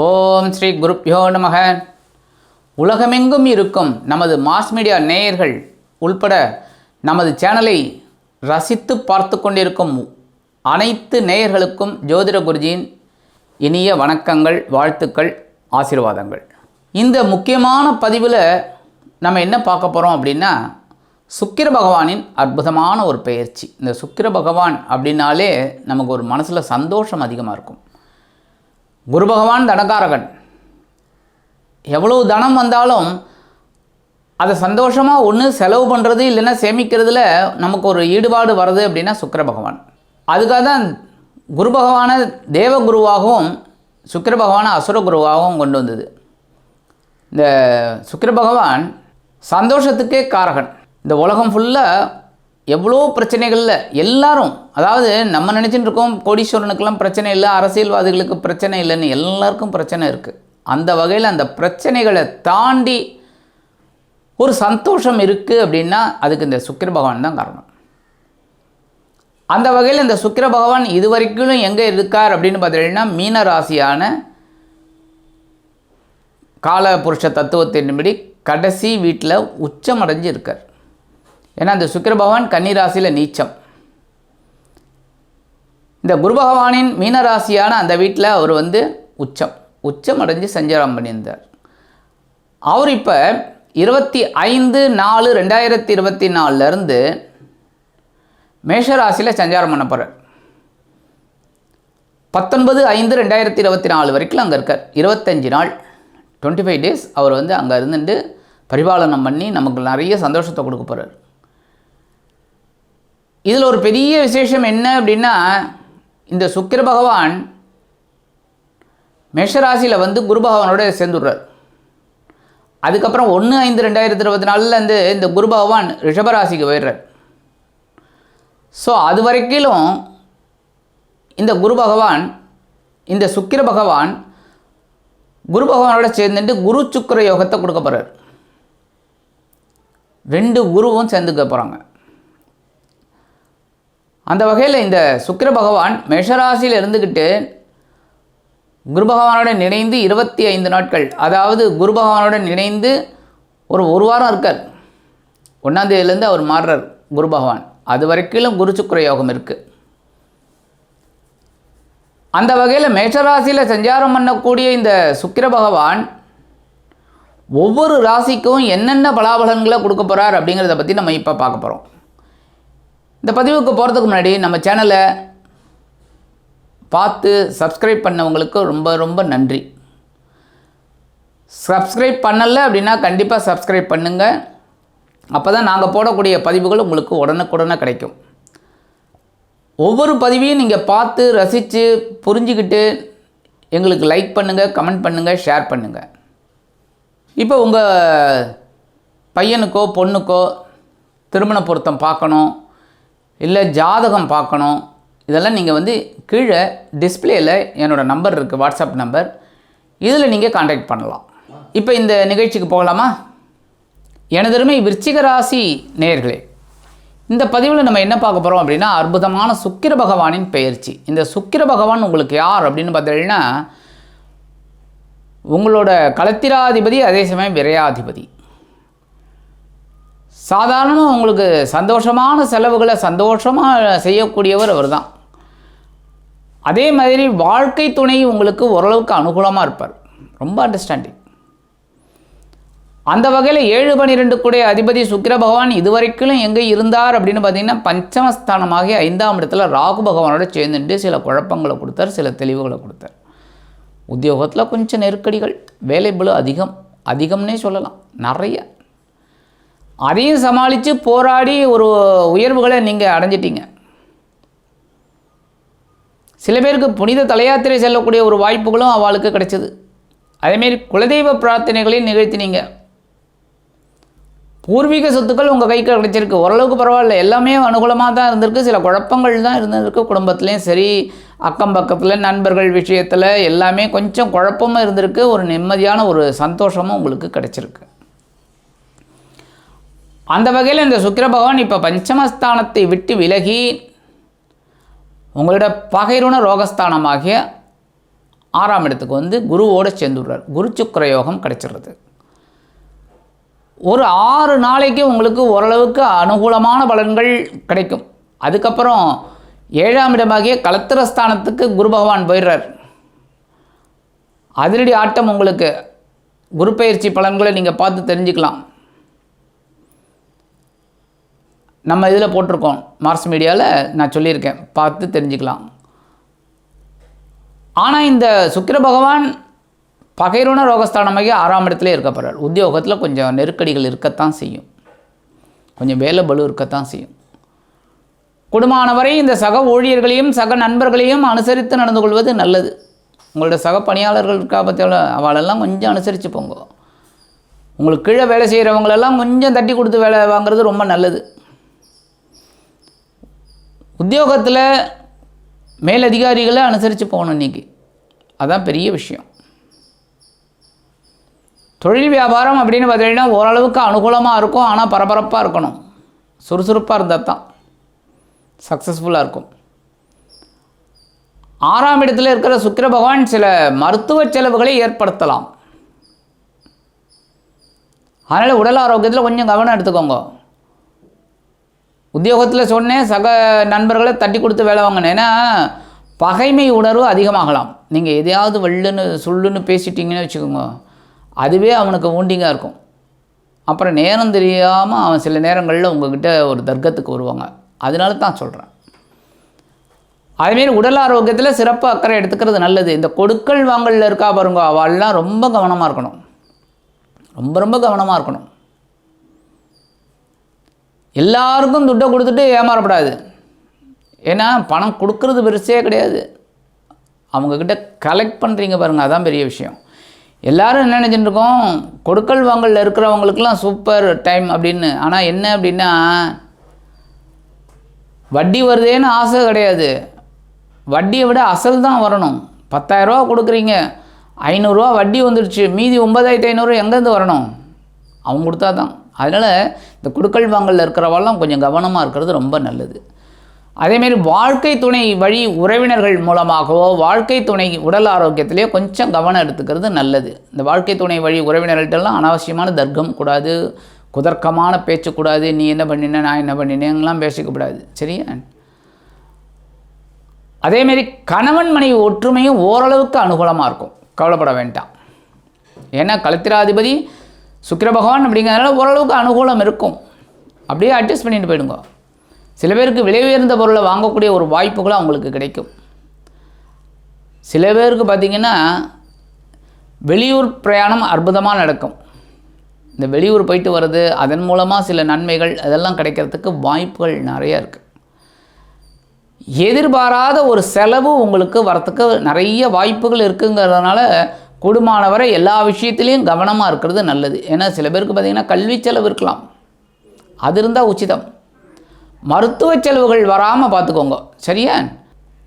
ஓம் ஸ்ரீ குருப்யோ நமக. உலகமெங்கும் இருக்கும் நமது மாஸ் மீடியா நேயர்கள் உள்பட நமது சேனலை ரசித்து பார்த்து கொண்டிருக்கும் அனைத்து நேயர்களுக்கும் ஜோதிட குருஜியின் இனிய வணக்கங்கள் வாழ்த்துக்கள் ஆசீர்வாதங்கள். இந்த முக்கியமான பதிவில் நம்ம என்ன பார்க்க போகிறோம் அப்படின்னா சுக்கிர பகவானின் அற்புதமான ஒரு பெயர்ச்சி. இந்த சுக்கிர பகவான் அப்படின்னாலே நமக்கு ஒரு மனசில் சந்தோஷம் அதிகமாக இருக்கும். குரு பகவான் தனகாரகன் எவ்வளவு தனம் வந்தாலும் அதை சந்தோஷமாக ஒன்று செலவு பண்ணுறது இல்லைன்னா சேமிக்கிறதுல நமக்கு ஒரு ஈடுபாடு வருது அப்படின்னா சுக்கர பகவான். அதுக்காக தான் குரு பகவானை தேவகுருவாகவும் சுக்கர பகவானை அசுர குருவாகவும் கொண்டு வந்தது. இந்த சுக்கர பகவான் சந்தோஷத்துக்கே காரகன். இந்த உலகம் ஃபுல்லாக எவ்வளோ பிரச்சனைகளில் எல்லாரும் அதாவது நம்ம நினச்சிட்டு இருக்கோம் கோடீஸ்வரனுக்கெல்லாம் பிரச்சனை இல்லை அரசியல்வாதிகளுக்கு பிரச்சனை இல்லைன்னு எல்லாருக்கும் பிரச்சனை இருக்குது அந்த வகையில் அந்த பிரச்சனைகளை தாண்டி ஒரு சந்தோஷம் இருக்குது அப்படின்னா அதுக்கு இந்த சுக்கிர பகவான் தான் காரணம். அந்த வகையில் இந்த சுக்கிர பகவான் இது வரைக்கும் எங்கே இருக்கார் அப்படின்னு பார்த்தீங்கன்னா மீன ராசியான கால புருஷ தத்துவத்தின்படி கடைசி வீட்டில் உச்சமடைஞ்சு இருக்கார். ஏன்னா அந்த சுக்கிர பகவான் கன்னிராசியில் நீச்சம். இந்த குரு பகவானின் மீன ராசியான அந்த வீட்டில் அவர் வந்து உச்சம். உச்சம் அடைஞ்சு சஞ்சாரம் பண்ணியிருந்தார். அவர் இப்போ இருபத்தி ஐந்து நாலு ரெண்டாயிரத்தி இருபத்தி நாலுலேருந்து மேஷராசியில் சஞ்சாரம் பண்ண போகிறார் பத்தொன்பது ஐந்து ரெண்டாயிரத்தி இருபத்தி நாலு வரைக்கும் அங்கே இருக்கார். இருபத்தஞ்சி நாள் டுவெண்ட்டி ஃபைவ் டேஸ் அவர் வந்து அங்கே இருந்துட்டு பரிபாலனம் பண்ணி நமக்கு நிறைய சந்தோஷத்தை கொடுக்க போகிறார் இதில் ஒரு பெரிய விசேஷம் என்ன அப்படின்னா இந்த சுக்கிர பகவான் மேஷராசியில் வந்து குரு பகவானோட சேர்ந்துடுறார். அதுக்கப்புறம் ஒன்று ஐந்து ரெண்டாயிரத்தி இருபத்தி நாலுலேருந்து இந்த குரு பகவான் ரிஷபராசிக்கு போயிடுறார். ஸோ அது வரைக்கிலும் இந்த குரு பகவான் இந்த சுக்கிர பகவான் குரு பகவானோட சேர்ந்துட்டு குரு சுக்கிர யோகத்தை கொடுக்க போகிறார் ரெண்டு குருவும் சேர்ந்துக்க போகிறாங்க அந்த வகையில் இந்த சுக்கிர பகவான் மேஷராசியில் இருந்துக்கிட்டு குரு பகவானுடன் இணைந்து இருபத்தி ஐந்து நாட்கள் அதாவது குரு பகவானுடன் இணைந்து ஒரு ஒரு வாரம் இருக்கார். ஒன்றாந்தேதியிலேருந்து அவர் மாறுறார் குரு பகவான். அது வரைக்கும் குரு சுக்கர யோகம் இருக்குது அந்த வகையில் மேஷராசியில் சஞ்சாரம் பண்ணக்கூடிய இந்த சுக்கிர பகவான் ஒவ்வொரு ராசிக்கும் என்னென்ன பலாபலன்களை கொடுக்க போகிறார் அப்படிங்கிறத பற்றி நம்ம இப்போ பார்க்க போகிறோம் இந்த பதிவுக்கு போகிறதுக்கு முன்னாடி நம்ம சேனலை பார்த்து சப்ஸ்கிரைப் பண்ணவங்களுக்கு ரொம்ப ரொம்ப நன்றி. சப்ஸ்கிரைப் பண்ணலை அப்படின்னா கண்டிப்பாக சப்ஸ்கிரைப் பண்ணுங்கள் அப்போ தான் நாங்கள் போடக்கூடிய பதிவுகள் உங்களுக்கு உடனுக்குடனே கிடைக்கும். ஒவ்வொரு பதிவையும் நீங்கள் பார்த்து ரசித்து புரிஞ்சுக்கிட்டு எங்களுக்கு லைக் பண்ணுங்கள் கமெண்ட் பண்ணுங்கள் ஷேர் பண்ணுங்கள் இப்போ உங்கள் பையனுக்கோ பொண்ணுக்கோ திருமண பொருத்தம் பார்க்கணும். இல்லை ஜாதகம் பார்க்கணும். இதெல்லாம் நீங்கள் வந்து கீழே டிஸ்பிளேயில் என்னோடய நம்பர் இருக்குது வாட்ஸ்அப் நம்பர் இதில் நீங்கள் காண்டாக்ட் பண்ணலாம். இப்போ இந்த நிகழ்ச்சிக்கு போகலாமா? எனதருமை விருச்சிக ராசி நேயர்களே இந்த பதிவில் நம்ம என்ன பார்க்க போகிறோம் அப்படின்னா அற்புதமான சுக்கிர பகவானின் பெயர்ச்சி. இந்த சுக்கிர பகவான் உங்களுக்கு யார் அப்படின்னு பார்த்தீங்கன்னா உங்களோட களத்திராதிபதி அதே சமயம் விரையாதிபதி. சாதாரணமாக உங்களுக்கு சந்தோஷமான செலவுகளை சந்தோஷமாக செய்யக்கூடியவர் அவர் தான் அதே மாதிரி வாழ்க்கை துணை உங்களுக்கு ஓரளவுக்கு அனுகூலமாக இருப்பார். ரொம்ப அண்டர்ஸ்டாண்டிங் அந்த வகையில் ஏழு பனிரெண்டு கூட அதிபதி சுக்கிர பகவான் இதுவரைக்கும் எங்கே இருந்தார் அப்படின்னு பார்த்தீங்கன்னா பஞ்சமஸ்தானமாகிய ஐந்தாம் இடத்துல ராகு பகவானோட சேர்ந்துட்டு சில குழப்பங்களை கொடுத்தார் சில தெளிவுகளை கொடுத்தார். உத்தியோகத்தில் கொஞ்சம் நெருக்கடிகள் வேலை அதிகம் அதிகம்னே சொல்லலாம். நிறைய அதையும் சமாளித்து போராடி ஒரு உயர்வுகளை நீங்கள் அடைஞ்சிட்டீங்க. சில பேருக்கு புனித தலையாத்திரை செல்லக்கூடிய ஒரு வாய்ப்புகளும் அவளுக்கு கிடைச்சிது. அதேமாரி குலதெய்வ பிரார்த்தனைகளையும் நிகழ்த்தினீங்க. பூர்வீக சொத்துக்கள் உங்கள் கைக்கு கிடைச்சிருக்கு. ஓரளவுக்கு பரவாயில்ல. எல்லாமே அனுகூலமாக தான் இருந்திருக்கு. சில குழப்பங்கள் தான் இருந்திருக்கு. குடும்பத்துலேயும் சரி அக்கம் பக்கத்தில் நண்பர்கள் விஷயத்தில் எல்லாமே கொஞ்சம் குழப்பமும் இருந்திருக்கு. ஒரு நிம்மதியான ஒரு சந்தோஷமும் உங்களுக்கு கிடைச்சிருக்கு. அந்த வகையில் இந்த சுக்கிர பகவான் இப்போ பஞ்சமஸ்தானத்தை விட்டு விலகி உங்களோட பகைருண ரோகஸ்தானமாகிய ஆறாம் இடத்துக்கு வந்து குருவோடு சேர்ந்துடுறார். குரு சுக்கர யோகம் கிடைச்சிடுறது. ஒரு ஆறு நாளைக்கு உங்களுக்கு ஓரளவுக்கு அனுகூலமான பலன்கள் கிடைக்கும். அதுக்கப்புறம் ஏழாம் இடமாகிய கலத்திரஸ்தானத்துக்கு குரு பகவான் போயிடுறார். அதிரடி ஆட்டம் உங்களுக்கு குரு பயிற்சி பலன்களை நீங்கள் பார்த்து தெரிஞ்சுக்கலாம். நம்ம இதில் போட்டிருக்கோம் மார்ஸ் மீடியாவில் நான் சொல்லியிருக்கேன். பார்த்து தெரிஞ்சுக்கலாம். ஆனால் இந்த சுக்கிர பகவான் பகைருண ரோகஸ்தானமாக ஆறாம் இடத்துல இருக்கப்படுறார் உத்தியோகத்தில் கொஞ்சம் நெருக்கடிகள் இருக்கத்தான் செய்யும். கொஞ்சம் வேலை பலு இருக்கத்தான் செய்யும். குடும்பமானவரை இந்த சக ஊழியர்களையும் சக நண்பர்களையும் அனுசரித்து நடந்து கொள்வது நல்லது. உங்களோட சக பணியாளர்கள் இருக்கா பற்றியால அவளெல்லாம் கொஞ்சம் அனுசரித்து போங்க. உங்களுக்கு கீழே வேலை செய்கிறவங்களெல்லாம் கொஞ்சம் தட்டி கொடுத்து வேலை வாங்குறது ரொம்ப நல்லது. உத்தியோகத்தில் மேலதிகாரிகளை அனுசரித்து போகணும் இன்றைக்கி அதுதான் பெரிய விஷயம். தொழில் வியாபாரம் அப்படின்னு பார்த்தீங்கன்னா ஓரளவுக்கு அனுகூலமாக இருக்கும். ஆனால் பரபரப்பாக இருக்கணும். சுறுசுறுப்பாக இருந்தால் தான் சக்ஸஸ்ஃபுல்லாக இருக்கும். ஆறாம் இடத்துல இருக்கிற சுக்கிர பகவான் சில மருத்துவ செலவுகளை ஏற்படுத்தலாம். அதனால் உடல் ஆரோக்கியத்தில் கொஞ்சம் கவனம் எடுத்துக்கோங்க. உத்தியோகத்தில் சொன்னேன் சக நண்பர்களை தட்டி கொடுத்து வேலை வாங்கினேன். ஏன்னா பகைமை உணர்வு அதிகமாகலாம். நீங்கள் எதையாவது வெள்ளுன்னு சொல்லுன்னு பேசிட்டீங்கன்னு வச்சுக்கோங்க. அதுவே அவனுக்கு ஊண்டிங்காக இருக்கும். அப்புறம் நேரம் தெரியாமல் அவன் சில நேரங்களில் உங்ககிட்ட ஒரு தர்க்கத்துக்கு வருவாங்க. அதனால தான் சொல்கிறேன் அதுமாரி உடல் ஆரோக்கியத்தில் சிறப்பு அக்கறை எடுத்துக்கிறது நல்லது. இந்த கொடுக்கல் வாங்கலில் இருக்கா பாருங்க அவள்லாம் ரொம்ப கவனமாக இருக்கணும். ரொம்ப ரொம்ப கவனமாக இருக்கணும். எல்லாருக்கும் துட்டை கொடுத்துட்டு ஏமாறப்படாது. ஏன்னா பணம் கொடுக்கறது பெருசே கிடையாது. அவங்கக்கிட்ட கலெக்ட் பண்ணுறீங்க பாருங்கள் அதான் பெரிய விஷயம். எல்லாரும் என்ன நினச்சிட்டுருக்கோம் கொடுக்கல் வாங்கலில் இருக்கிறவங்களுக்கெல்லாம் சூப்பர் டைம் அப்படின்னு. ஆனால் என்ன அப்படின்னா வட்டி வருதேன்னு ஆசை கிடையாது. வட்டியை விட அசல் தான் வரணும். பத்தாயிரரூவா கொடுக்குறீங்க. ஐநூறுரூவா வட்டி வந்துடுச்சு மீதி ஒன்பதாயிரத்தி ஐநூறு எங்கேருந்து வரணும்? அவங்க கொடுத்தா தான். அதனால் இந்த குடுக்கல் வாங்கலில் இருக்கிறவெல்லாம் கொஞ்சம் கவனமாக இருக்கிறது ரொம்ப நல்லது. அதேமாரி வாழ்க்கை துணை வழி உறவினர்கள் மூலமாகவோ வாழ்க்கை துணை உடல் ஆரோக்கியத்திலேயோ கொஞ்சம் கவனம் எடுத்துக்கிறது நல்லது. இந்த வாழ்க்கை துணை வழி உறவினர்கள்ட்டெல்லாம் அனாவசியமான தர்க்கம் கூடாது குதர்க்கமான பேச்சு கூடாது நீ என்ன பண்ணின நான் என்ன பண்ணினேங்கெல்லாம் பேசிக்கக்கூடாது சரியா? அதேமாரி கணவன் மனைவி ஒற்றுமையும் ஓரளவுக்கு அனுகூலமாக இருக்கும். கவலைப்பட வேண்டாம். ஏன்னா கலத்திராதிபதி சுக்கிர பகவான் அப்படிங்கிறதுனால ஓரளவுக்கு அனுகூலம் இருக்கும். அப்படியே அட்ஜஸ்ட் பண்ணிட்டு போயிடுங்க. சில பேருக்கு விலை உயர்ந்த பொருளை வாங்கக்கூடிய ஒரு வாய்ப்புகளும் அவங்களுக்கு கிடைக்கும். சில பேருக்கு பார்த்திங்கன்னா வெளியூர் பிரயாணம் அற்புதமாக நடக்கும். இந்த வெளியூர் போயிட்டு வர்றது அதன் மூலமாக சில நன்மைகள் அதெல்லாம் கிடைக்கிறதுக்கு வாய்ப்புகள் நிறையா இருக்குது எதிர்பாராத ஒரு செலவு உங்களுக்கு வரத்துக்கு நிறைய வாய்ப்புகள் இருக்குங்கிறதுனால கூடுமானவரை எல்லா விஷயத்துலேயும் கவனமாக இருக்கிறது நல்லது. ஏன்னா சில பேருக்கு பார்த்திங்கன்னா கல்வி செலவு இருக்கலாம். அது இருந்தால் உச்சிதம். மருத்துவ செலவுகள் வராமல் பார்த்துக்கோங்க. சரியா?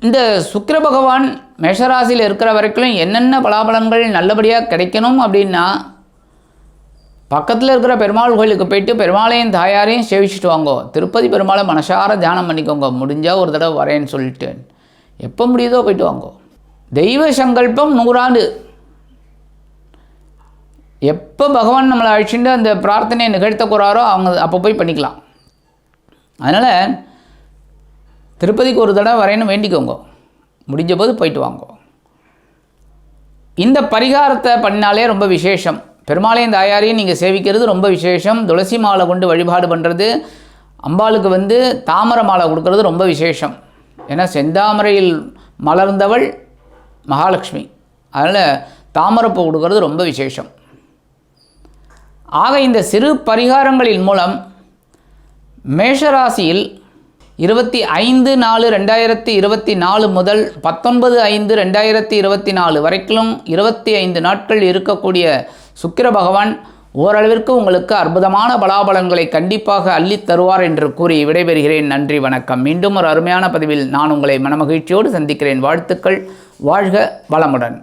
இந்த சுக்கிர பகவான் மேஷராசியில் இருக்கிற வரைக்கும் என்னென்ன பலாபலன்கள் நல்லபடியாக கிடைக்கணும் அப்படின்னா பக்கத்தில் இருக்கிற பெருமாள் கோயிலுக்கு போயிட்டு பெருமாளையும் தாயாரையும் சேவிச்சுட்டு வாங்கோ. திருப்பதி பெருமாளை மனசார தியானம் பண்ணிக்கோங்க. முடிஞ்சால் ஒரு தடவை வரேன்னு சொல்லிட்டு. எப்போ முடியுதோ போயிட்டு வாங்கோ. தெய்வ சங்கல்பம் நூறாண்டு. எப்போ பகவான் நம்மளை அழிச்சுட்டு அந்த பிரார்த்தனையை நிகழ்த்த போகிறாரோ அவங்க அப்போ போய் பண்ணிக்கலாம். அதனால் திருப்பதிக்கு ஒரு தடவை வரையணும் வேண்டிக்கோங்க. முடிஞ்ச போது போயிட்டு வாங்கோ. இந்த பரிகாரத்தை பண்ணாலே ரொம்ப விசேஷம். பெருமாளையும் தாயாரையும் நீங்கள் சேவிக்கிறது ரொம்ப விசேஷம். துளசி மாலை கொண்டு வழிபாடு பண்ணுறது அம்பாளுக்கு வந்து தாமரை மாலை கொடுக்கறது ரொம்ப விசேஷம். ஏன்னா செந்தாமரையில் மலர்ந்தவள் மகாலட்சுமி. அதனால் தாமரைப்பூ கொடுக்கறது ரொம்ப விசேஷம். ஆக இந்த சிறு பரிகாரங்களின் மூலம் மேஷராசியில் இருபத்தி ஐந்து நாலு ரெண்டாயிரத்தி இருபத்தி நாலு முதல் பத்தொன்பது ஐந்து ரெண்டாயிரத்தி இருபத்தி நாலு வரைக்கும் இருபத்தி ஐந்து நாட்கள் இருக்கக்கூடிய சுக்கிர பகவான் ஓரளவிற்கு உங்களுக்கு அற்புதமான பலாபலன்களை கண்டிப்பாக அள்ளித் தருவார் என்று கூறி விடைபெறுகிறேன். நன்றி வணக்கம். மீண்டும் ஒரு அருமையான பதிவில் நான் உங்களை மனமகிழ்ச்சியோடு சந்திக்கிறேன். வாழ்த்துக்கள். வாழ்க வளமுடன்.